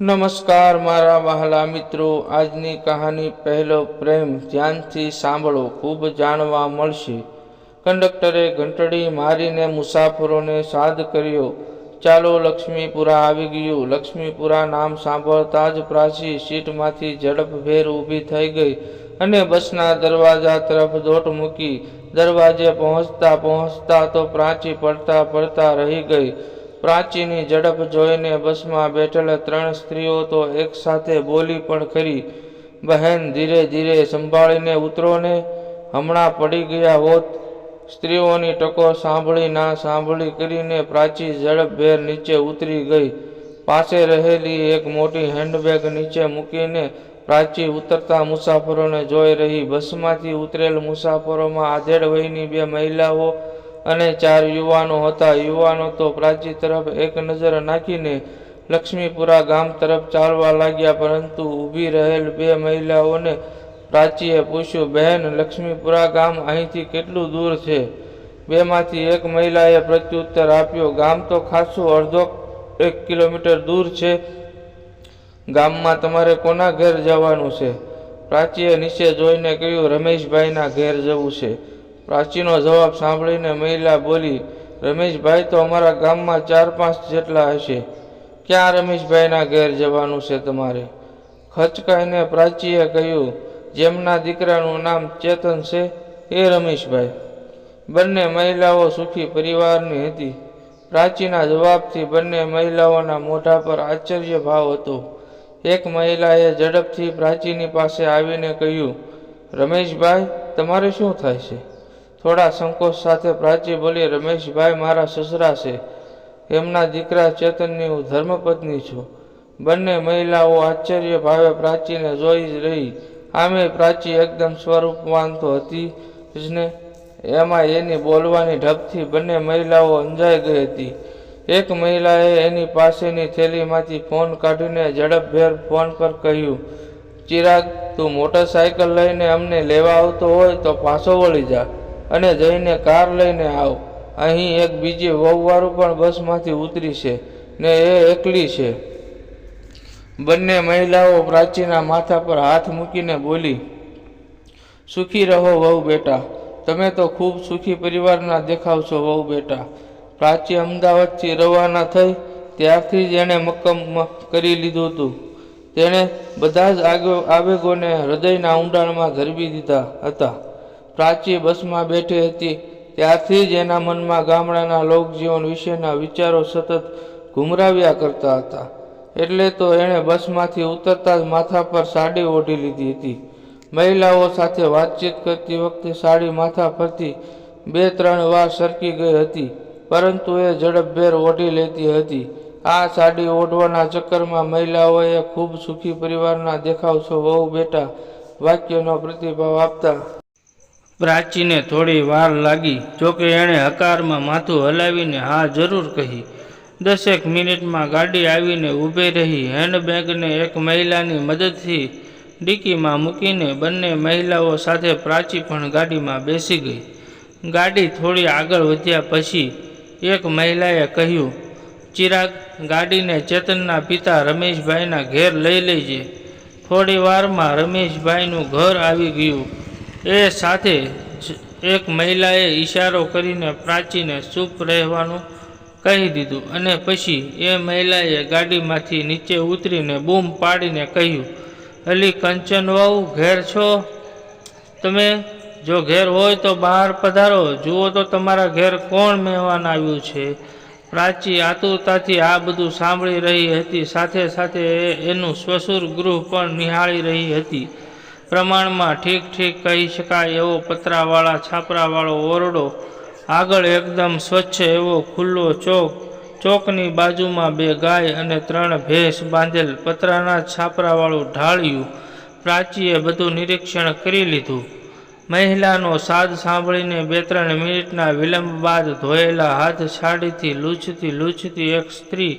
નમસ્કાર, મારા વહાલા મિત્રો. આજની કહાની પહેલો પ્રેમ ધ્યાનથી સાંભળો, ખૂબ જાણવા મળશે. કંડક્ટરે ઘંટડી મારીને મુસાફરોને સાદ કર્યો. ચાલો, લક્ષ્મીપુરા આવી ગયું. લક્ષ્મીપુરા નામ સાંભળતા જ પ્રાચી સીટમાંથી ઝડપભેર ઊભી થઈ ગઈ અને બસના દરવાજા તરફ દોટ મૂકી દરવાજે પહોંચતા પહોંચતા તો પ્રાચી પડતા પડતા રહી ગઈ. પ્રાચીની ઝડપ જોઈને બસમાં બેઠેલા ત્રણ સ્ત્રીઓ તો એકસાથે બોલી પણ ખરી બહેન, ધીરે ધીરે સંભાળીને ઉતરો ને, હમણાં પડી ગયા હોત. સ્ત્રીઓની ટકો સાંભળી ના સાંભળી કરીને પ્રાચી ઝડપભેર નીચે ઉતરી ગઈ. પાસે રહેલી એક મોટી હેન્ડબેગ નીચે મૂકીને પ્રાચી ઉતરતા મુસાફરોને જોઈ રહી. બસમાંથી ઉતરેલ મુસાફરોમાં આધેડ વયની બે મહિલાઓ અને ચાર યુવાનો હતા. યુવાનો તો પ્રાચી તરફ એક નજર નાખીને લક્ષ્મીપુરા ગામ તરફ ચાલવા લાગ્યા, પરંતુ ઊભી રહેલ બે મહિલાઓને પ્રાચીએ પૂછ્યું, બહેન, લક્ષ્મીપુરા ગામ અહીંથી કેટલું દૂર છે? બેમાંથી એક મહિલાએ પ્રત્યુત્તર આપ્યો, ગામ તો ખાસું અડધો એક કિલોમીટર દૂર છે. ગામમાં તમારે કોના ઘેર જવાનું છે? પ્રાચીએ નીચે જોઈને કહ્યું, રમેશભાઈના ઘેર જવું છે. પ્રાચીનો જવાબ સાંભળીને મહિલા બોલી, રમેશભાઈ, તો અમારા ગામમાં ચાર પાંચ જેટલા હશે. ક્યાં રમેશભાઈના ઘેર જવાનું છે તમારે? ખચકાઈને પ્રાચીએ કહ્યું, જેમના દીકરાનું નામ ચેતન છે, એ રમેશભાઈ. બંને મહિલાઓ સુખી પરિવારની હતી. પ્રાચીના જવાબથી બંને મહિલાઓના મોઢા પર આશ્ચર્ય ભાવ હતો. એક મહિલાએ ઝડપથી પ્રાચીની પાસે આવીને કહ્યું, રમેશભાઈ, તમારે શું થાય છે? થોડા સંકોચ સાથે પ્રાચી બોલી, રમેશભાઈ, મારા સસરા છે. એમના દીકરા ચેતનની હું ધર્મપત્ની છું. બંને મહિલાઓ આશ્ચર્ય ભાવે પ્રાચીને જોઈ જ રહી. આમે પ્રાચી એકદમ સ્વરૂપવાન તો હતી જ ને? એમાં એની બોલવાની ઢબથી બંને મહિલાઓ અંજાઈ ગઈ હતી. એક મહિલાએ એની પાસેની થેલીમાંથી ફોન કાઢીને ઝડપભેર ફોન પર કહ્યું, ચિરાગ, તું મોટરસાયકલ લઈને અમને લેવા આવતો હોય તો પાછો વળી જા. અને જઈને કાર લઈને આવ. અહીં એક બીજી વહુવારું પણ બસમાંથી ઉતરી છે ને એ એકલી છે. બંને મહિલાઓ પ્રાચીના માથા પર હાથ મૂકીને બોલી, સુખી રહો વહુ બેટા. તમે તો ખૂબ સુખી પરિવારના દેખાવ છો વહુ બેટા. પ્રાચી અમદાવાદથી રવાના થઈ ત્યારથી જ એણે મક્કમ કરી લીધું હતું. તેણે બધા જ આવેગોને હૃદયના ઊંડાણમાં ધરબી દીધા હતા. પ્રાચી બસમાં બેઠી હતી. ત્યારથી જ એના મનમાં ગામડાના લોકજીવન વિશેના વિચારો સતત ઘુમરાવ્યા કરતા હતા. એટલે તો એણે બસમાંથી ઉતરતા જ માથા પર સાડી ઓઢી લીધી હતી. મહિલાઓ સાથે વાતચીત કરતી વખતે સાડી માથા પરથી બે ત્રણ વાર સરકી ગઈ હતી, પરંતુ એ ઝડપભેર ઓઢી લેતી હતી. આ સાડી ઓઢવાના ચક્કરમાં મહિલાઓએ ખૂબ સુખી પરિવારના દેખાવ છો વહુ બેટા વાક્યનો પ્રતિભાવ આપતા પ્રાચીને થોડી વાર લાગી. જોકે એણે હકારમાં માથું હલાવીને હા જરૂર કહી. દસેક મિનિટમાં ગાડી આવીને ઊભી રહી. હેન્ડબેગને એક મહિલાની મદદથી ડીકીમાં મૂકીને બંને મહિલાઓ સાથે પ્રાચી પણ ગાડીમાં બેસી ગઈ. ગાડી થોડી આગળ વધ્યા પછી એક મહિલાએ કહ્યું, ચિરાગ, ગાડીને ચેતનના પિતા રમેશભાઈના ઘેર લઈ લેજે. થોડી વારમાં રમેશભાઈનું ઘર આવી ગયું. એ સાથે જ એક મહિલાએ ઈશારો કરીને પ્રાચીને ચૂપ રહેવાનું કહી દીધું અને પછી એ મહિલાએ ગાડીમાંથી નીચે ઉતરીને બૂમ પાડીને કહ્યું, અલી કંચનવાઉ ઘેર છો? તમે જો ઘેર હોય તો બહાર પધારો. જુઓ તો તમારા ઘેર કોણ મહેમાન આવ્યું છે? પ્રાચી આતુરતાથી આ બધું સાંભળી રહી હતી. સાથે સાથે એનું સ્વસુર ગૃહ પણ નિહાળી રહી હતી. પ્રમાણમાં ઠીક ઠીક કહી શકાય એવો પતરાવાળા, છાપરાવાળો ઓરડો આગળ એકદમ સ્વચ્છ એવો ખુલ્લો ચોક, ચોકની બાજુમાં બે ગાય અને ત્રણ ભેંસ બાંધેલ પતરાના છાપરાવાળું ઢાળિયું પ્રાચીએ બધું નિરીક્ષણ કરી લીધું. મહિલાનો સાદ સાંભળીને બે ત્રણ મિનિટના વિલંબ બાદ ધોયેલા હાથ છાડીથી લૂછતી લૂછતી એક સ્ત્રી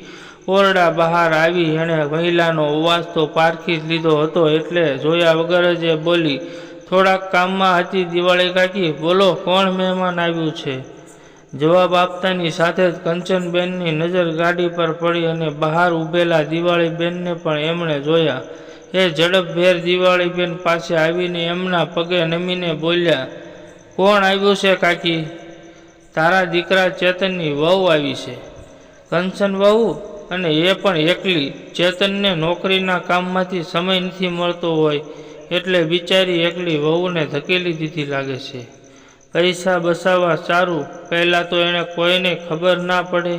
ઓરડા બહાર આવી એણે મહિલાનો અવાજ તો પારખી જ લીધો હતો એટલે જોયા વગર જ એ બોલી, થોડાક કામમાં હતી, દિવાળી કાકી, બોલો, કોણ મહેમાન આવ્યું છે? જવાબ આપતાની સાથે જ કંચનબેનની નજર ગાડી પર પડી અને બહાર ઊભેલા દિવાળીબેનને પણ એમણે જોયા. એ ઝડપભેર દિવાળીબેન પાસે આવીને એમના પગે નમીને બોલ્યા, કોણ આવ્યું છે કાકી? તારા દીકરા ચેતનની વહુ આવી છે. કંચન વહુ? અને એ પણ એકલી. ચેતનને નોકરીના કામમાંથી સમય નથી મળતો હોય એટલે બિચારી એકલી વહુને ધકેલી દીધી લાગે છે. પૈસા બસાવવા સારું, પહેલાં તો એણે કોઈને ખબર ના પડે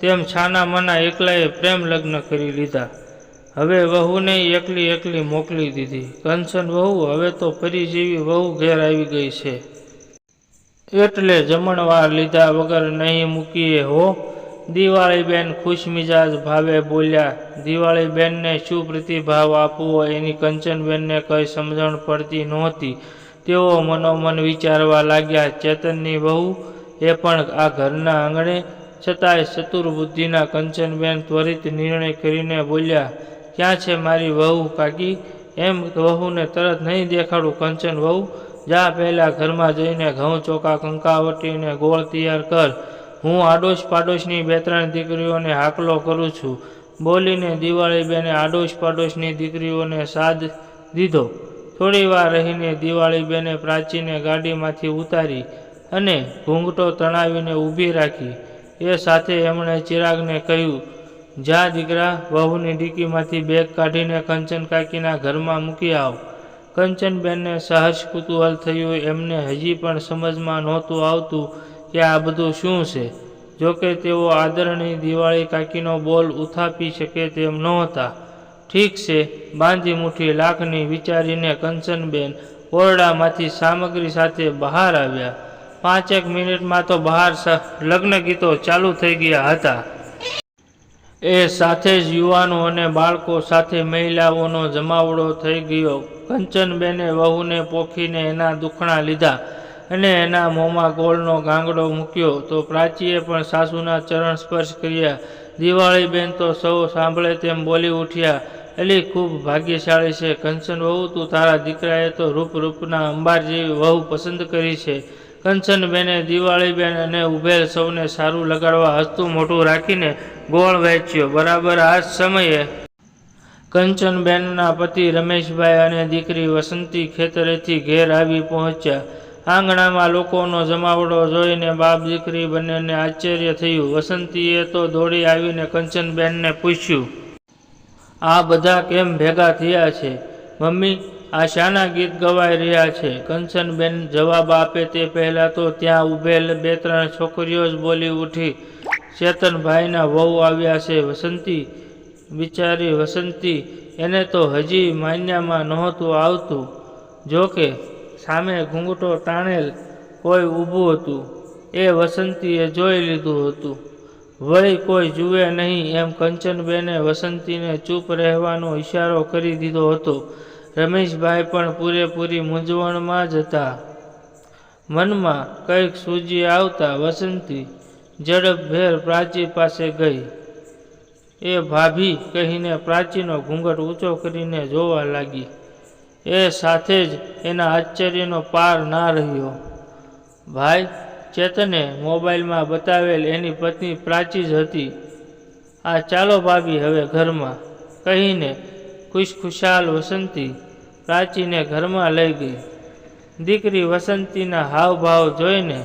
તેમ છાના માના એકલાએ પ્રેમ લગ્ન કરી લીધા. હવે વહુને એકલી એકલી મોકલી દીધી. કંચન વહુ, હવે તો પરિજીવી વહુ ઘેર આવી ગઈ છે. એટલે જમણવાર લીધા વગર નહીં મૂકીએ હો. દિવાળીબેન ખુશમિજાજ ભાવે બોલ્યા, દિવાળીબેનને શું પ્રતિભાવ આપવો એની કંચનબેનને કંઈ સમજણ પડતી નહોતી. તેઓ મનોમન વિચારવા લાગ્યા, ચેતનની વહુ, એ પણ આ ઘરના આંગણે છતાંય ચતુર્બુદ્ધિના કંચનબેન ત્વરિત નિર્ણય કરીને બોલ્યા, ક્યાં છે મારી વહુ કાકી? એમ વહુને તરત નહીં દેખાડું, કંચન વહુ. જા પહેલાં ઘરમાં જઈને ઘઉં ચોખા કંકાવટીને ગોળ તૈયાર કર. હું આડોશ પાડોશની બે ત્રણ દીકરીઓને હાકલો કરું છું. બોલીને દિવાળીબેને આડોશ પાડોશની દીકરીઓને સાદ દીધો. થોડી વાર રહીને દિવાળીબેને પ્રાચીને ગાડીમાંથી ઉતારી અને ઘૂંઘટો તણાવીને ઊભી રાખી. એ સાથે એમણે ચિરાગને કહ્યું, જા દીકરા, વહુની ડીકીમાંથી બેગ કાઢીને કંચન કાકીના ઘરમાં મૂકી આવ. કંચનબેનને સહજ કુતૂહલ થયું, એમને હજી પણ સમજમાં નહોતું આવતું કે આ બધું શું છે? જોકે તેઓ આદરણીય દિવાળી કાકીનો બોલ ઉથાપી શકે તેમ નહોતા ઠીક છે, બાંધી મુઠ્ઠી લાખની વિચારીને કંચનબેન ઓરડામાંથી સામગ્રી સાથે બહાર આવ્યા. પાંચેક મિનિટમાં તો બહાર લગ્ન ગીતો ચાલુ થઈ ગયા હતા. એ સાથે જ યુવાનો અને બાળકો સાથે મહિલાઓનો જમાવડો થઈ ગયો. કંચનબેને વહુને પોખીને એના દુખણા લીધા. અને એના મોંમાં ગોળનો ગાંગડો મૂક્યો તો પ્રાચીએ પણ સાસુના ચરણ સ્પર્શ કર્યા. દિવાળીબેન તો સૌ સાંભળે તેમ બોલી ઉઠ્યા. એલી ખૂબ ભાગ્યશાળી છે. કંચન વહુ, તું તારા દીકરાએ તો રૂપ રૂપના અંબાર જેવી વહુ પસંદ કરી છે. કંચનબેને દિવાળીબેન અને ઉભેલ સૌને સારું લગાડવા હસતું મોટું રાખીને ગોળ વહેંચ્યો. બરાબર, આ જ સમયે. કંચનબેનના પતિ રમેશભાઈ અને દીકરી વસંતી ખેતરેથી ઘેર આવી પહોંચ્યા. આંગણામાં લોકોનો જમાવડો જોઈને બાપ દીકરી બંનેને આશ્ચર્ય થયું. વસંતીએ તો દોડી આવીને કંચનબેનને પૂછ્યું, આ બધા કેમ ભેગા થયા છે? મમ્મી, આ શાના ગીત ગવાઈ રહ્યા છે. કંચનબેન જવાબ આપે તે પહેલાં તો ત્યાં ઊભેલ બે ત્રણ છોકરીઓ જ બોલી ઉઠી ચેતનભાઈના વહુ આવ્યા છે. વસંતી બિચારી વસંતી, એને તો હજી માન્યામાં નહોતું આવતું. જોકે સામે ઘૂંઘટો તાણેલ કોઈ ઊભું હતું. એ વસંતીએ જોઈ લીધું હતું. વળી કોઈ જુએ નહીં એમ કંચનબેને વસંતીને ચૂપ રહેવાનો ઈશારો કરી દીધો હતો. રમેશભાઈ પણ પૂરેપૂરી મૂંઝવણમાં જ હતા. મનમાં કંઈક સૂજી આવતા વસંતી ઝડપભેર પ્રાચી પાસે ગઈ. એ ભાભી કહીને પ્રાચીનો ઘૂંઘટ ઊંચો કરીને જોવા લાગી. એ સાથે જ એના આશ્ચર્યનો પાર ના રહ્યો. ભાઈ, ચેતને મોબાઈલમાં બતાવેલ એની પત્ની પ્રાચી જ હતી. આ ચાલો ભાભી હવે ઘરમાં. કહીને ખુશખુશાલ વસંતી પ્રાચીને ઘરમાં લઈ ગઈ. દીકરી વસંતીના હાવભાવ જોઈને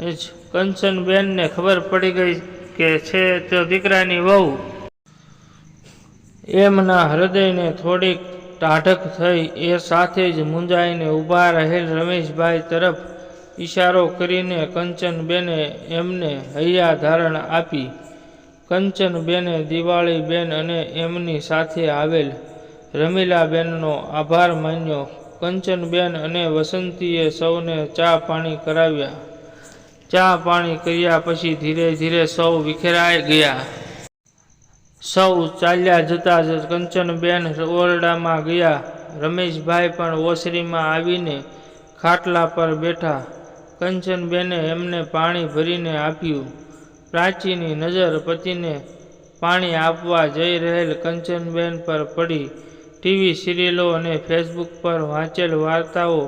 જ કંચનબેનને ખબર પડી ગઈ કે છે તો દીકરાની વહુ. એમના હૃદયને થોડીક ટાઢક થઈ એ સાથે જ મૂંઝાઈને ઊભા રહેલ રમેશભાઈ તરફ ઈશારો કરીને કંચનબેને એમને હૈયા ધારણ આપી. કંચનબેને દિવાળીબેન અને એમની સાથે આવેલ રમીલાબેનનો આભાર માન્યો. કંચનબેન અને વસંતીએ સૌને ચા પાણી કરાવ્યા. ચા પાણી કર્યા પછી ધીરે ધીરે સૌ વિખેરાઈ ગયા. સૌ ચાલ્યા જતા જ કંચનબેન ઓરડામાં ગયા. રમેશભાઈ પણ ઓસરીમાં આવીને ખાટલા પર બેઠા. કંચનબેને એમને પાણી ભરીને આપ્યું. પ્રાચીની નજર પતિને પાણી આપવા જઈ રહેલ કંચનબેન પર પડી. ટીવી સિરિયલો અને ફેસબુક પર વાંચેલ વાર્તાઓ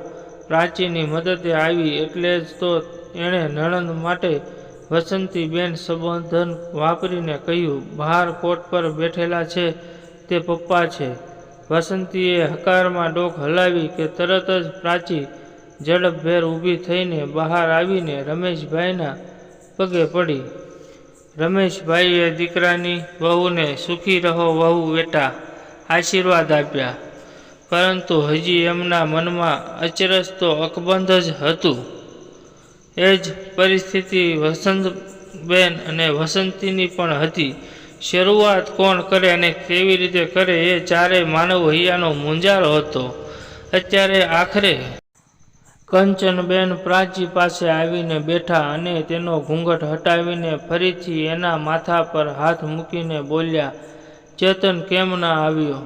પ્રાચીની મદદે આવી એટલે જ તો એણે નણંદ માટે વસંતીબેન સંબોધન વાપરીને કહ્યું, બહાર કોટ પર બેઠેલા છે, તે પપ્પા છે. વસંતીએ હકારમાં ડોક હલાવી કે તરત જ પ્રાચી ઝડપભેર ઊભી થઈને બહાર આવીને રમેશભાઈના પગે પડી. રમેશભાઈએ દીકરાની વહુને સુખી રહો વહુ બેટા, આશીર્વાદ આપ્યા. પરંતુ હજી એમના મનમાં અચરજ તો અકબંધ જ હતું. એ જ પરિસ્થિતિ વસંતબેન અને વસંતીની પણ હતી. શરૂઆત કોણ કરે અને કેવી રીતે કરે એ ચારેય માનવ હૈયાનો મુંજારો હતો. અત્યારે આખરે કંચનબેન પ્રાચી પાસે આવીને બેઠા અને તેનો ઘૂંઘટ હટાવીને ફરીથી એના માથા પર હાથ મૂકીને બોલ્યા, ચેતન કેમ ના આવ્યો?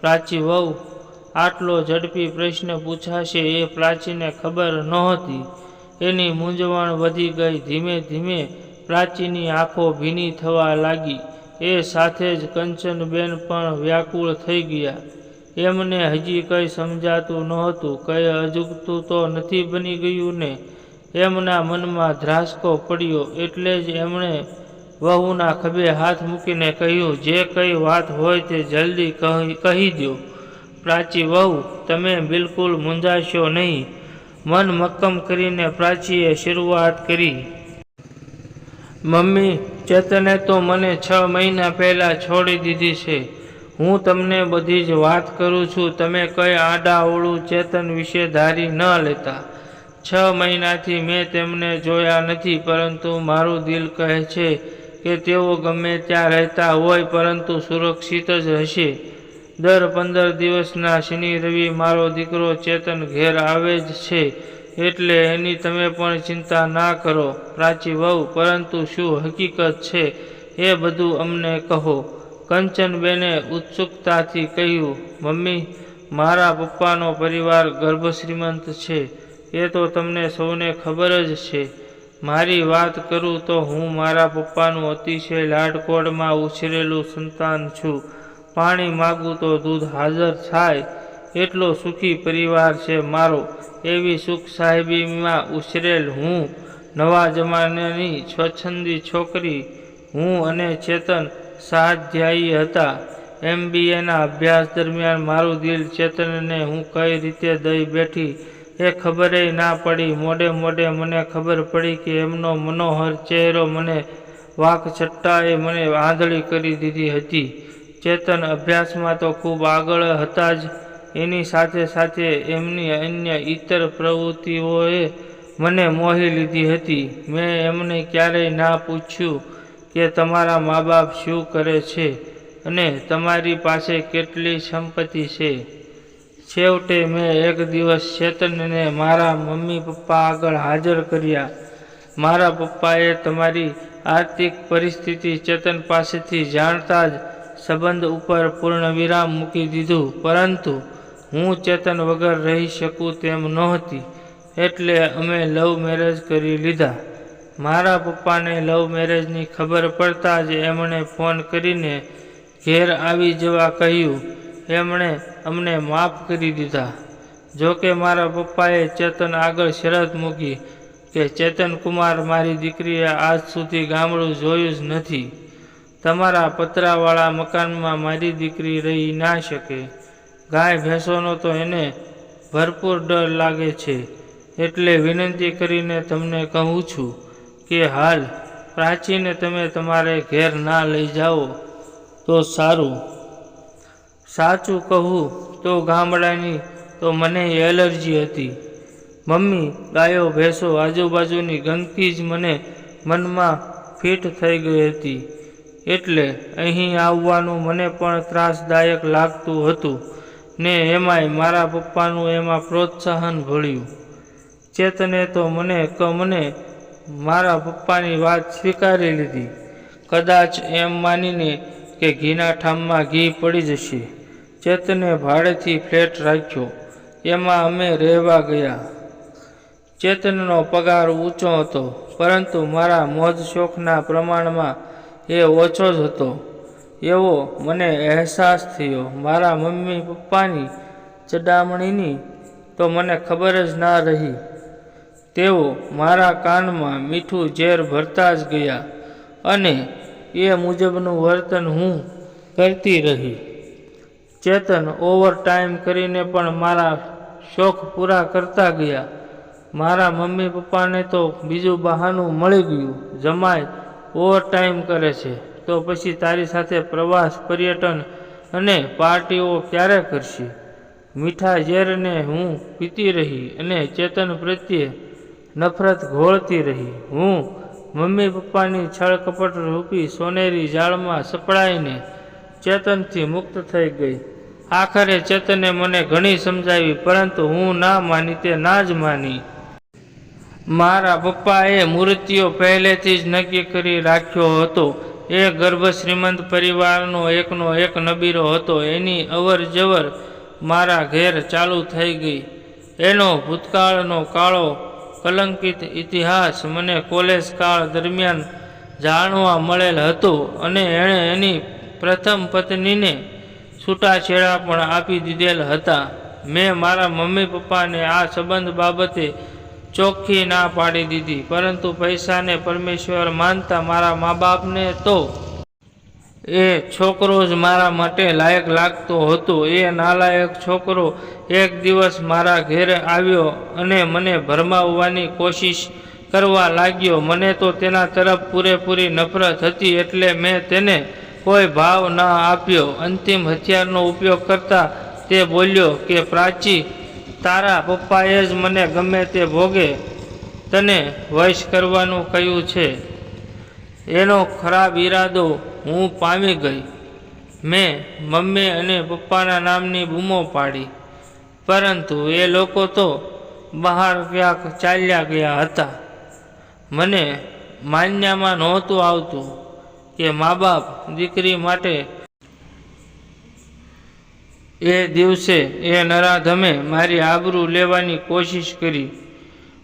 પ્રાચી વહુ, આટલો ઝડપી પ્રશ્ન પૂછાશે એ પ્રાચીને ખબર નહોતી. એની મૂંઝવણ વધી ગઈ. ધીમે ધીમે પ્રાચીની આંખો ભીની થવા લાગી. એ સાથે જ કંચનબેન પણ વ્યાકુળ થઈ ગયા. એમને હજી કંઈ સમજાતું નહોતું. કંઈ અજુગતું તો નથી બની ગયું ને? એમના મનમાં ધ્રાસકો પડ્યો. એટલે જ એમણે વહુના ખભે હાથ મૂકીને કહ્યું, જે કંઈ વાત હોય તે જલ્દી કહી કહી દો પ્રાચી વહુ, તમે બિલકુલ મૂંઝાશો નહીં. મન મક્કમ કરીને પ્રાચીએ શરૂઆત કરી. મમ્મી, ચેતને તો મને છ મહિના પહેલાં છોડી દીધી છે. હું તમને બધી જ વાત કરું છું. તમે કંઈ આડાઓળું ચેતન વિશે ધારી ન લેતા. છ મહિનાથી મેં તેમને જોયા નથી, પરંતુ મારું દિલ કહે છે કે તેઓ ગમે ત્યાં રહેતા હોય, પરંતુ સુરક્ષિત જ હશે. દર પંદર દિવસના શનિ રવિ મારો દીકરો ચેતન ઘેર આવે જ છે, એટલે એની તમે પણ ચિંતા ના કરો, પ્રાચી વહુ, પરંતુ શું હકીકત છે એ બધું અમને કહો. કંચનબેને ઉત્સુકતાથી કહ્યું, મમ્મી, મારા પપ્પાનો પરિવાર ગર્ભશ્રીમંત છે, એ તો તમને સૌને ખબર જ છે. મારી વાત કરું તો હું મારા પપ્પાનું અતિશય લાડકોડમાં ઉછરેલું સંતાન છું. પાણી માગું તો દૂધ હાજર થાય. એટલો સુખી પરિવાર છે મારો. એવી સુખ સાહેબીમાં ઉછરેલ હું. નવા જમાનાની સ્વચ્છંદી છોકરી હું અને ચેતન સ્વાધ્યાયી હતા. એમબીએના અભ્યાસ દરમિયાન મારું દિલ ચેતનને હું કઈ રીતે દઈ બેઠી એ ખબરેય ના પડી. મોડે મોડે મને ખબર પડી કે એમનો મનોહર ચહેરો મને વાક છટ્ટાએ મને આંધળી કરી દીધી હતી. ચેતન અભ્યાસમાં તો ખૂબ આગળ હતા જ. એની સાથે સાથે એમની અન્ય ઇતર પ્રવૃત્તિઓએ મને મોહી લીધી હતી. મેં એમને ક્યારેય ના પૂછ્યું કે તમારા મા બાપ શું કરે છે અને તમારી પાસે કેટલી સંપત્તિ છે. છેવટે મેં એક દિવસ ચેતનને મારા મમ્મી પપ્પા આગળ હાજર કર્યા. મારા પપ્પાએ તમારી આર્થિક પરિસ્થિતિ ચેતન પાસેથી જાણતા જ સંબંધ ઉપર પૂર્ણ વિરામ મૂકી દીધું. પરંતુ હું ચેતન વગર રહી શકું તેમ નહોતી, એટલે અમે લવ મેરેજ કરી લીધા. મારા પપ્પાને લવ મેરેજની ખબર પડતા જ એમણે ફોન કરીને ઘેર આવી જવા કહ્યું. એમણે અમને માફ કરી દીધા. જોકે મારા પપ્પાએ ચેતન આગળ શરત મૂકી કે ચેતન કુમાર મારી દીકરીએ આજ સુધી ગામડું જોયું જ નથી. તમારા પતરાવાળા મકાનમાં મારી દીકરી રહી ના શકે. ગાય ભેંસોનો તો એને ભરપૂર ડર લાગે છે. એટલે વિનંતી કરીને તમને કહું છું કે હાલ પ્રાચીને તમે તમારે ઘેર ના લઈ જાઓ તો સારું. સાચું કહું તો ગામડાની તો મને એલર્જી હતી. મમ્મી, ગાયો, ભેંસો આજુબાજુની ગંદકી જ મને મનમાં ફિટ થઈ ગઈ હતી. એટલે અહીં આવવાનું મને પણ ત્રાસદાયક લાગતું હતું ને એમાંય મારા પપ્પાનું એમાં પ્રોત્સાહન ભળ્યું. ચેતને તો મને મને મારા પપ્પાની વાત સ્વીકારી લીધી. કદાચ એમ માનીને કે ઘીના ઠામમાં ઘી પડી જશે. ચેતને ભાડેથી ફ્લેટ રાખ્યો. એમાં અમે રહેવા ગયા. ચેતનનો પગાર ઊંચો હતો, પરંતુ મારા મોજ શોખના પ્રમાણમાં એ ઓછો જ હતો. એવો મને અહેસાસ થયો. મારા મમ્મી પપ્પાની ચડામણીની તો મને ખબર જ ના રહી. તેઓ મારા કાનમાં મીઠું ઝેર ભરતા જ ગયા અને એ મુજબનું વર્તન હું કરતી રહી. ચેતન ઓવર ટાઈમ કરીને પણ મારા શોખ પૂરા કરતા ગયા. મારા મમ્મી પપ્પાને તો બીજું બહાનું મળી ગયું. જમાઈ ઓવર ટાઈમ કરે છે. તો પછી તારી સાથે પ્રવાસ, પર્યટન અને પાર્ટીઓ ક્યારે કરશે? મીઠા ઝેરને હું પીતી રહી અને ચેતન પ્રત્યે નફરત ઘોળતી રહી. હું મમ્મી પપ્પાની છળકપટ રૂપી સોનેરી જાળમાં સપડાઈને ચેતનથી મુક્ત થઈ ગઈ. આખરે ચેતને મને ઘણી સમજાવી, પરંતુ હું ના માની તે ના જ માની. મારા પપ્પાએ મૂર્તિઓ પહેલેથી જ નક્કી કરી રાખ્યો હતો. એ ગર્ભ શ્રીમંત પરિવારનો એકનો એક નબીરો હતો. એની અવર જવર મારા ઘેર ચાલુ થઈ ગઈ. એનો ભૂતકાળનો કાળો કલંકિત ઇતિહાસ મને કોલેજ કાળ દરમિયાન જાણવા મળેલ હતો અને એણે એની પ્રથમ પત્નીને છૂટાછેડા પણ આપી દીધેલ હતા. મેં મારા મમ્મી પપ્પાને આ સંબંધ બાબતે ચોખ્ખી ના પાડી દીધી. પરંતુ પૈસાને પરમેશ્વર માનતા મારા મા બાપને તો એ છોકરો જ મારા માટે લાયક લાગતો હતો. એ નાલાયક છોકરો એક દિવસ મારા ઘેરે આવ્યો અને મને ભરમાવવાની કોશિશ કરવા લાગ્યો. મને તો તેના તરફ પૂરેપૂરી નફરત હતી એટલે મેં તેને કોઈ ભાવ ના આપ્યો. અંતિમ હથિયારનો ઉપયોગ કરતા તે બોલ્યો કે પ્રાચી તારા પપ્પાએ જ મને ગમે તે ભોગે, તને વશ કરવાનું કહ્યું છે. એનો ખરાબ ઈરાદો હું પામી ગઈ. મેં મમ્મી અને પપ્પાના નામની બૂમો પાડી, પરંતુ એ લોકો તો બહાર ક્યાંક ચાલ્યા ગયા હતા. મને માન્યામાં નહોતું આવતું કે મા બાપ દીકરી માટે એ દિવસે એ નરાધમે મારી આબરૂ લેવાની કોશિશ કરી.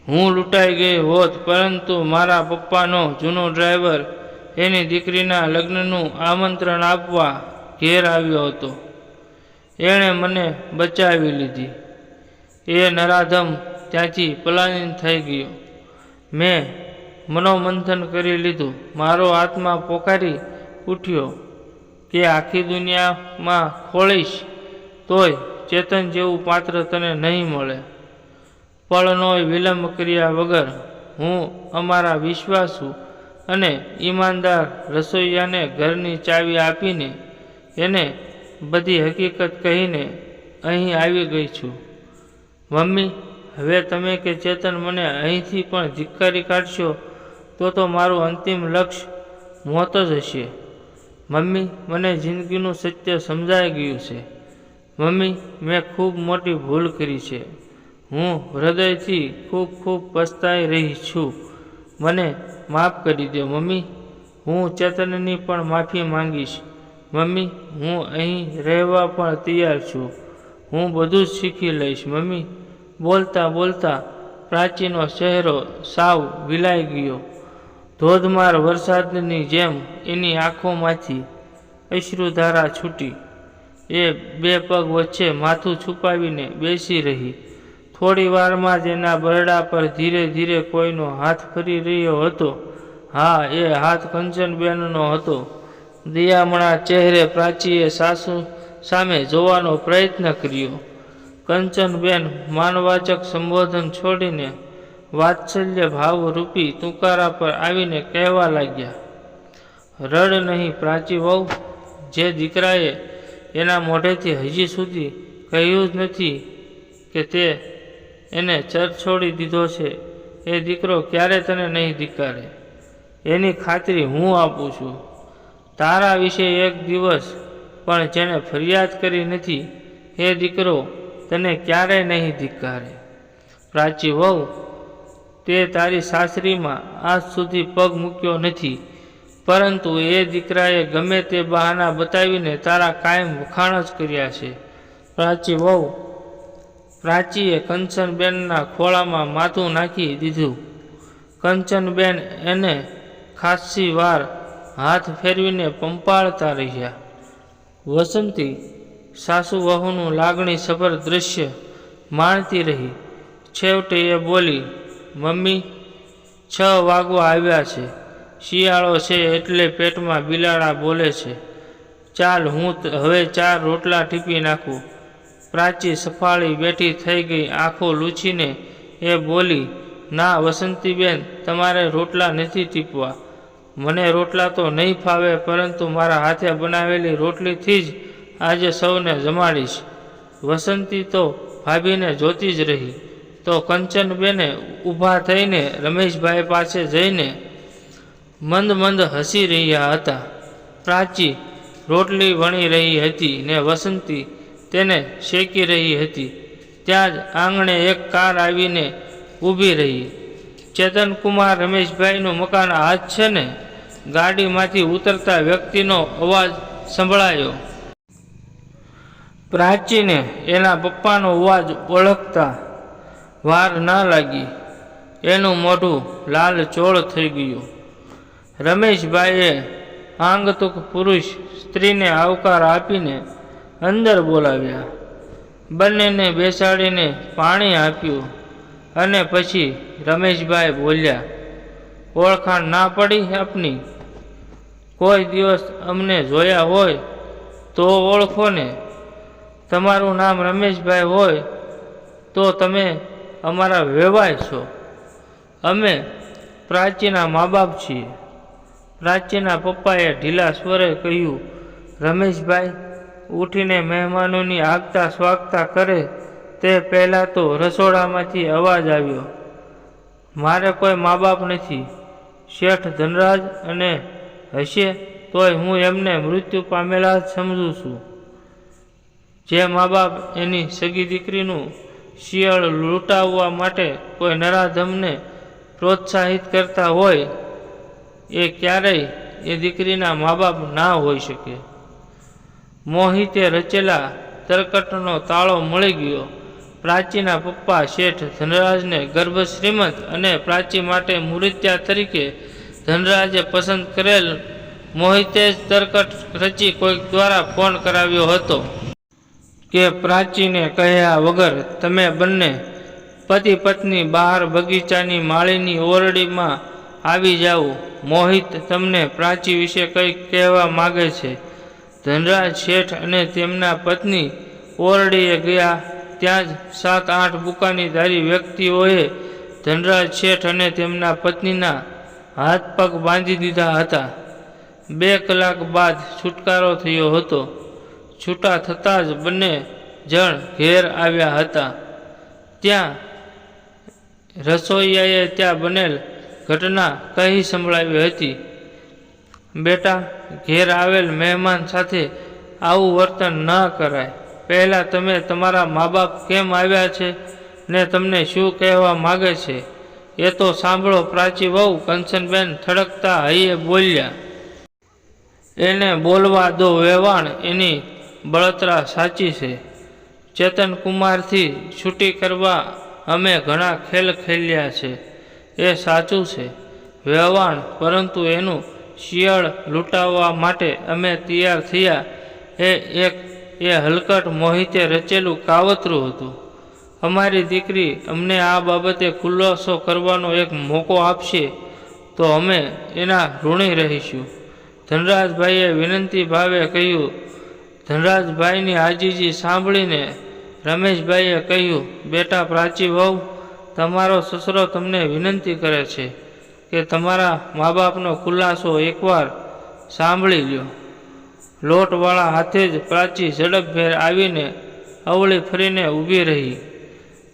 હું લૂંટાઈ ગઈ હોત, પરંતુ મારા પપ્પાનો જૂનો ડ્રાઈવર એની દીકરીના લગ્નનું આમંત્રણ આપવા ઘેર આવ્યો હતો. એણે મને બચાવી લીધી. એ નરાધમ ત્યાંથી પલાયન થઈ ગયો. મેં મનોમંથન કરી લીધું. મારો આત્મા પોકારી ઉઠ્યો કે આખી દુનિયામાં ખોળીશ. તોય ચેતન જેવું પાત્ર તને નહીં મળે. પળનોય વિલંબ કર્યા વગર હું અમારા વિશ્વાસુ અને ઈમાનદાર રસોઈયાને ઘરની ચાવી આપીને એને બધી હકીકત કહીને અહીં આવી ગઈ છું. મમ્મી, હવે તમે કે ચેતન મને અહીંથી પણ ધિક્કારી કાઢશો, તો તો મારું અંતિમ લક્ષ્ય મોત જ હશે. મમ્મી, મને જિંદગીનું સત્ય સમજાઈ ગયું છે. મમ્મી, મેં ખૂબ મોટી ભૂલ કરી છે. હું હૃદયથી ખૂબ ખૂબ પસ્તાઈ રહી છું. મને માફ કરી દો મમ્મી. હું ચેતનની પણ માફી માંગીશ. મમ્મી, હું અહીં રહેવા પણ તૈયાર છું. હું બધું જ શીખી લઈશ, મમ્મી. બોલતા બોલતા પ્રાચીનો ચહેરો સાવ વિલાઈ ગયો. ધોધમાર વરસાદની જેમ એની આંખોમાંથી અશ્રુધારા છૂટી. એ બે પગ વચ્ચે માથું છુપાવીને બેસી રહી. થોડી વારમાં જ એના બરડા પર ધીરે ધીરે કોઈનો હાથ ફરી રહ્યો હતો. હા, એ હાથ કંચનબેનનો હતો. દિયામણા ચહેરે પ્રાચીએ સાસુ સામે જોવાનો પ્રયત્ન કર્યો. કંચનબેન માનવાચક સંબોધન છોડીને વાત્સલ્ય ભાવરૂપી તુકારા પર આવીને કહેવા લાગ્યા, રડ નહીં પ્રાચી વહુ, જે દીકરાએ એના મોઢેથી હજી સુધી કહ્યું જ નથી કે તે એને ચર છોડી દીધો છે. એ દીકરો ક્યારે તને નહીં દીકારે એની ખાતરી હું આપું છું. તારા વિશે એક દિવસ પણ જેને ફરિયાદ કરી નથી, એ દીકરો તને ક્યારેય નહીં ધિકારે પ્રાચી વહુ, તે તારી સાસરીમાં આજ સુધી પગ મૂક્યો નથી. પરંતુ એ દીકરાએ ગમે તે બહાના બતાવીને તારા કાયમ વખાણ જ કર્યા છે. પ્રાચી વહુ, પ્રાચીએ કંચનબેનના ખોળામાં માથું નાખી દીધું. કંચનબેન એને ખાસ્સી વાર હાથ ફેરવીને પંપાળતા રહ્યા. વસંતી સાસુ વહુનું લાગણી સભર દૃશ્ય માણતી રહી. છેવટે એ બોલી, મમ્મી, છ વાગવા આવ્યા છે. શિયાળો છે એટલે પેટમાં બિલાડા બોલે છે, ચાલ હું હવે ચાર રોટલા ટીપી નાખું. પ્રાચી સફાળી બેઠી થઈ ગઈ આંખો લૂછીને એ બોલી, ના વસંતીબેન, તમારે રોટલા નથી ટીપવા. મને રોટલા તો નહીં ફાવે, પરંતુ મારા હાથે બનાવેલી રોટલીથી જ આજે સૌને જમાડીશ. વસંતી તો ભાભીને જોતી જ રહી. તો કંચનબેને ઊભા થઈને રમેશભાઈ પાસે જઈને મંદ મંદ હસી રહ્યા હતા. પ્રાચી રોટલી વણી રહી હતી ને વસંતી તેને શેકી રહી હતી. ત્યાં જ આંગણે એક કાર આવીને ઊભી રહી. ચેતનકુમાર રમેશભાઈનું મકાન હાથ છે ને? ગાડીમાંથી ઉતરતા વ્યક્તિનો અવાજ સંભળાયો. પ્રાચીને એના પપ્પાનો અવાજ ઓળખતા વાર ના લાગી. એનું મોઢું લાલ ચોળ થઈ ગયું. રમેશભાઈએ આંગતુક પુરુષ સ્ત્રીને આવકાર આપીને અંદર બોલાવ્યા. બંનેને બેસાડીને પાણી આપ્યું અને પછી રમેશભાઈ બોલ્યા, ઓળખાણ ના પડી આપની. કોઈ દિવસ અમને જોયા હોય તો ઓળખો ને. તમારું નામ રમેશભાઈ હોય તો તમે અમારા વેવાય છો. અમે પ્રાચીના મા બાપ છીએ. પ્રાચીના પપ્પાએ ઢીલા સ્વરે કહ્યું, રમેશભાઈ, ઉઠીને મહેમાનોની આગતા સ્વાગતા કરે, તે પહેલાં તો રસોડામાંથી અવાજ આવ્યો, મારે કોઈ મા બાપ નથી, શેઠ ધનરાજ અને હશે તોય હું એમને મૃત્યુ પામેલા જ સમજું છું. જે મા બાપ એની સગી દીકરીનું શિયાળ લૂંટાવવા માટે કોઈ નરાધમને પ્રોત્સાહિત કરતા હોય એ ક્યારેય એ દીકરીના મા બાપ ના હોઈ શકે. મોહિતે રચેલા તરકટનો તાળો મળી ગયો. પ્રાચીના પપ્પા શેઠ ધનરાજને ગર્ભ શ્રીમંત અને પ્રાચી માટે મુરિત્યા તરીકે ધનરાજે પસંદ કરેલ મોહિતે જ તરકટ રચી કોઈક દ્વારા ફોન કરાવ્યો હતો કે પ્રાચીને કહ્યા વગર તમે બંને પતિ પત્ની બહાર બગીચાની માળીની ઓરડીમાં આવી જાઓ મોહિત તમને પ્રાચી વિશે કંઈક કહેવા માગે છે? ધનરાજ શેઠ અને તેમના પત્ની ઓરડીએ ગયા. ત્યાં જ સાત આઠ બુકાનીધારી વ્યક્તિઓએ ધનરાજ શેઠ અને તેમના પત્નીના હાથ પગ બાંધી દીધા હતા. બે કલાક બાદ છુટકારો થયો હતો. છૂટા થતાં જ બંને જણ ઘેર આવ્યા હતા. ત્યાં રસોઈયાએ ત્યાં બનેલ ઘટના કહી સંભળાવી હતી. બેટા, ઘેર આવેલ મહેમાન સાથે આવું વર્તન ન કરાય. પહેલાં તમે તમારા મા બાપ કેમ આવ્યા છે ને તમને શું કહેવા માગે છે એ તો સાંભળો, પ્રાચી વહુ કંચનબેન થડકતા હૈયે બોલ્યા. એને બોલવા દો વેવાણ, એની બળતરા સાચી છે. ચેતનકુમારથી છૂટી કરવા અમે ઘણા ખેલ ખેલ્યા છે. એ સાચું છે. વેવાણ પરંતુ એનું શિયાળ લૂંટાવવા માટે અમે તૈયાર થયા. એ એક, એ હલકટ મોહિતે રચેલું કાવતરું હતું. અમારી દીકરી અમને આ બાબતે ખુલાસો કરવાનો એક મોકો આપશે તો અમે એના ઋણી રહીશું. ધનરાજભાઈએ વિનંતી ભાવે કહ્યું, ધનરાજભાઈની આજીજી સાંભળીને રમેશભાઈએ કહ્યું, બેટા પ્રાચી વહુ તમારો સસરો તમને વિનંતી કરે છે કે તમારા મા બાપનો ખુલાસો એકવાર સાંભળી લ્યો. લોટવાળા હાથે જ પ્રાચી ઝડપભેર આવીને અવળી ફરીને ઊભી રહી.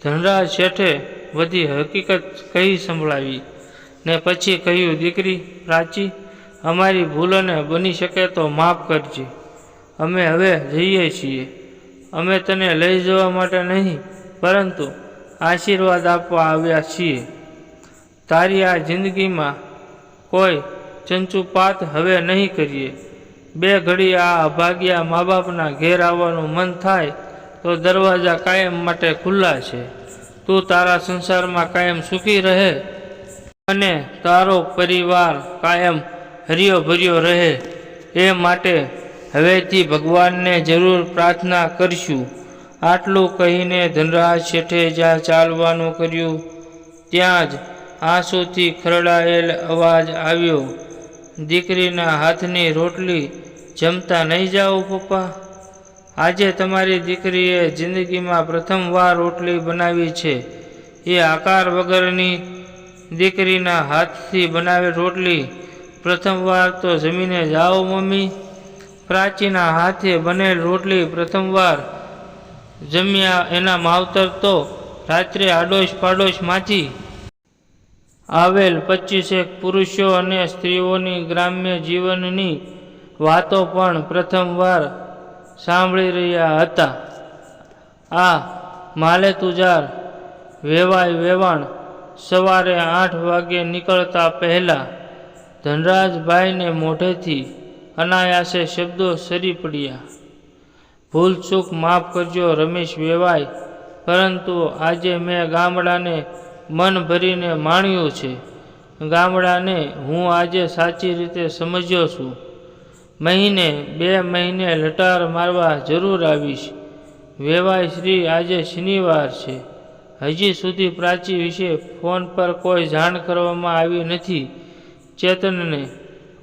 ધનરાજ શેઠે બધી હકીકત કહી સંભળાવી ને પછી કહ્યું, દીકરી, પ્રાચી, અમારી ભૂલોને બની શકે તો માફ કરજે. અમે હવે જઈએ છીએ. અમે તને લઈ જવા માટે નહીં, પરંતુ આશીર્વાદ આપવા આવ્યા છીએ. તારી આ જિંદગીમાં કોઈ ચંચુપાત હવે નહીં કરીએ. બે ઘડી આ અભાગ્યા મા બાપના ઘેર આવવાનું મન થાય તો દરવાજા કાયમ માટે ખુલ્લા છે. તું તારા સંસારમાં કાયમ સુખી રહે અને તારો પરિવાર કાયમ હરિયો ભર્યો રહે. એ માટે હવેથી ભગવાનને જરૂર પ્રાર્થના કરશું. આટલું કહીને ધનરાજ શેઠે જ્યાં ચાલવાનું કર્યું, ત્યાં જ આંસુથી ખરડાયેલ અવાજ આવ્યો. દીકરીના હાથની રોટલી જમતા નહીં જાઓ પપ્પા. આજે તમારી દીકરીએ જિંદગીમાં પ્રથમવાર રોટલી બનાવી છે. એ આકાર વગરની દીકરીના હાથથી બનાવેલ રોટલી પ્રથમવાર તો જમીને જાઓ મમ્મી. પ્રાચીના હાથે બનેલ રોટલી પ્રથમવાર જમ્યા એના માવતર તો રાત્રે આડોશ પાડોશમાંથી આવેલ પચીસેક પુરુષો અને સ્ત્રીઓની ગ્રામ્ય જીવનની વાતો પણ પ્રથમવાર સાંભળી રહ્યા હતા. આ માલે તુજાર વેવાય વેવાણ સવારે આઠ વાગે નીકળતા પહેલાં ધનરાજભાઈને મોઢેથી અનાયાસે શબ્દો સરી પડ્યા. ભૂલ ચૂક માફ કરજો, રમેશ વેવાય. પરંતુ આજે મેં ગામડાને મન ભરીને માણ્યું છે. ગામડાને હું આજે સાચી રીતે સમજ્યો છું. મહિને, બે મહિને લટાર મારવા જરૂર આવીશ. વેવાય શ્રી આજે શનિવાર છે. હજી સુધી પ્રાચી વિશે ફોન પર કોઈ જાણ કરવામાં આવી નથી. ચેતનને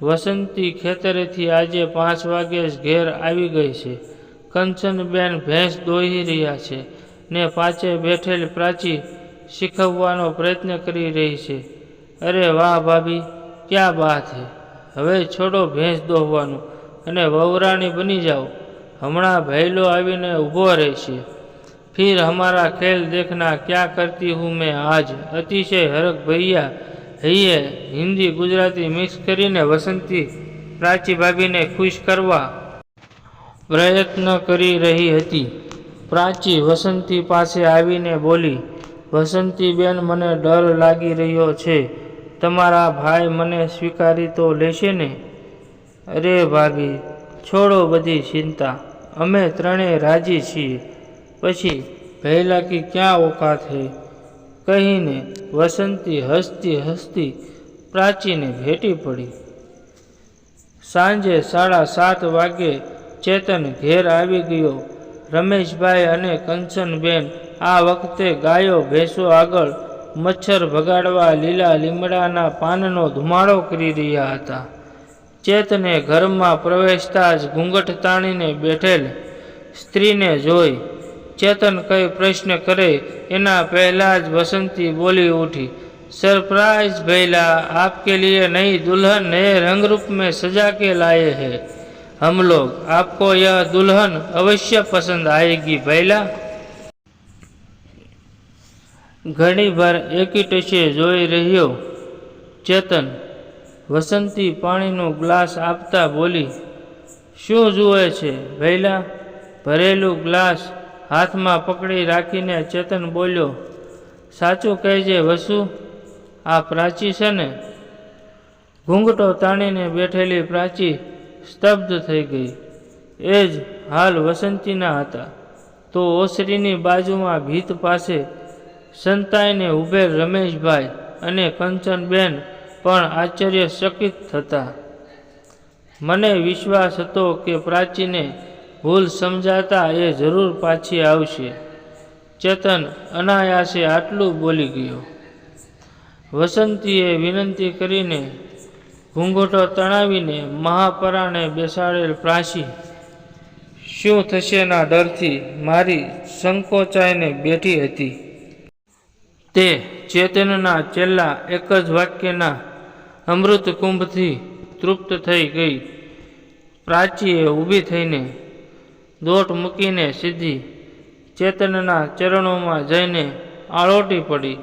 વસંતી ખેતરેથી આજે પાંચ વાગે ઘેર આવી ગઈ છે. કંચનબેન ભેંસ દોહી રહ્યા છે ને પાછે બેઠેલ પ્રાચી શીખવવાનો પ્રયત્ન કરી રહી છે. અરે વાહ ભાભી, ક્યાં બાત હે? હવે છોડો ભેંસ દોહવાનું અને વવરાણી બની જાઓ. હમણાં ભૈલો આવીને ઊભો રહેશે ફિર હમારા ખેલ દેખના ક્યાં કરતી હું મેં આજ? અતિશય હરક ભૈયા હૈયે. હિન્દી ગુજરાતી મિક્સ કરીને વસંતી પ્રાચી ભાભીને ખુશ કરવા પ્રયત્ન કરી રહી હતી. પ્રાચી વસંતી પાસે આવીને બોલી, વસંતીબેન, મને ડર લાગી રહ્યો છે. તમારા ભાઈ મને સ્વીકારી તો લેશે ને? અરે ભાભી, છોડો બધી ચિંતા. અમે ત્રણેય રાજી છીએ. પછી પહેલા કી ક્યાં ઓકાત હે? કહીને વસંતી હસતી હસતી પ્રાચીને ભેટી પડી. સાંજે સાડા સાત વાગે ચેતન ઘેર આવી ગયો રમેશભાઈ અને કંચનબેન આ વખતે ગાયો ભેંસો આગળ મચ્છર ભગાડવા લીલા લીમડાના પાનનો ધુમાડો કરી રહ્યા હતા ચેતને ઘરમાં પ્રવેશતા જ ઘૂંઘટ તાણીને બેઠેલ સ્ત્રીને જોઈ ચેતન કઈ પ્રશ્ન કરે એના પહેલા જ વસંતી બોલી ઉઠી सरप्राइज भैला आपके लिए नई दुल्हन नए रंग रूप में सजा के लाए हैं हम लोग आपको यह दुल्हन अवश्य पसंद आएगी भैला ઘણીવાર એકી ટશે જોઈ રહ્યો ચેતન વસંતી પાણીનો ગ્લાસ આપતા બોલી શું જુએ છે ભૈલા ભરેલું ગ્લાસ હાથમાં પકડી રાખીને ચેતન બોલ્યો સાચું કહેજે વસુ આ પ્રાચી છે ને ઘૂંઘટો તાણીને બેઠેલી પ્રાચી સ્તબ્ધ થઈ ગઈ. એ જ હાલ વસંતીના હતા. તો ઓસરીની બાજુમાં ભીત પાસે સંતાઈને ઉભેલ રમેશભાઈ અને કંચનબેન પણ આશ્ચર્યચકિત થતા. મને વિશ્વાસ હતો કે પ્રાચીને ભૂલ સમજાતા એ જરૂર પાછી આવશે. ચેતન અનાયાસે આટલું બોલી ગયો. વસંતીએ વિનંતી કરીને ઘૂંઘોટો તણાવીને મહાપરાણે બેસાડેલ પ્રાસી, શું થશેના ડરથી મારી સંકોચાઈને બેઠી હતી તે ચેતનના છેલ્લા એક જ વાક્યના અમૃત કુંભથી તૃપ્ત થઈ ગઈ. પ્રાચીએ ઊભી થઈને દોટ મૂકીને સીધી ચેતનના ચરણોમાં જઈને આળોટી પડી.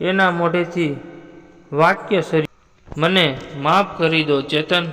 એના મોઢેથી વાક્ય સરી મને માફ કરી દો ચેતન.